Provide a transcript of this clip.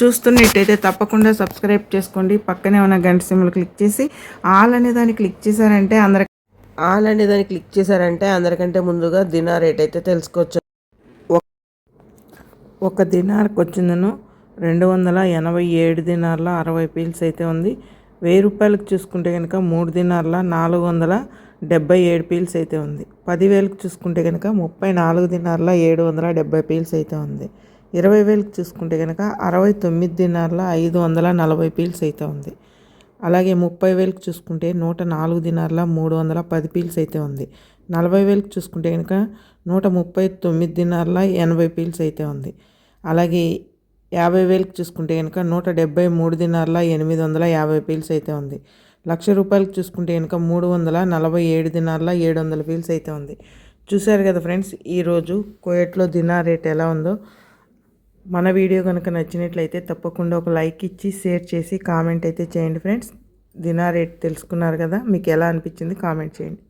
చూస్తున్నట్టయితే తప్పకుండా సబ్స్క్రైబ్ చేసుకోండి. పక్కనే ఉన్న గంట సింబల్ క్లిక్ చేసి ఆల్ అనే దాన్ని క్లిక్ చేశారంటే అందరి ఆల్ అనే దాన్ని క్లిక్ చేశారంటే అందరికంటే ముందుగా దినా రేట్ అయితే తెలుసుకోవచ్చు. ఒక దినార్కి వచ్చిందను రెండు వందల ఎనభై ఏడు దినార్ల అరవై పీల్స్ అయితే ఉంది. వెయ్యి రూపాయలకు చూసుకుంటే కనుక మూడు దినార్ల నాలుగు వందల డెబ్బై ఏడు పీల్స్ అయితే ఉంది. పదివేలకు చూసుకుంటే కనుక ముప్పై నాలుగు దినార్ల ఏడు వందల డెబ్బై పీల్స్ అయితే ఉంది. ఇరవై వేలకు చూసుకుంటే కనుక అరవై తొమ్మిది దినార్ల ఐదు వందల నలభై పీల్స్ అయితే ఉంది. అలాగే ముప్పై వేలకు చూసుకుంటే నూట నాలుగు దినార్ల మూడు వందల పది పీల్స్ అయితే ఉంది. నలభై వేలకు చూసుకుంటే కనుక నూట ముప్పై తొమ్మిది దినార్ల ఎనభై పీల్స్ అయితే ఉంది. అలాగే యాభై వేలకు చూసుకుంటే కనుక నూట డెబ్బై మూడు దినార్ల ఎనిమిది వందల యాభై పీల్స్ అయితే ఉంది. లక్ష రూపాయలకు చూసుకుంటే కనుక మూడు వందల నలభై ఏడు దినార్ల ఏడు వందల పీల్స్ అయితే ఉంది. చూశారు కదా ఫ్రెండ్స్ ఈరోజు కోయట్లో దినార్ రేట్ ఎలా ఉందో? మన వీడియో కనుక నచ్చినట్లయితే తప్పకుండా ఒక లైక్ ఇచ్చి షేర్ చేసి కామెంట్ అయితే చేయండి ఫ్రెండ్స్. దినా రేట్ తెలుసుకున్నారు కదా మీకు ఎలా అనిపించింది కామెంట్ చేయండి.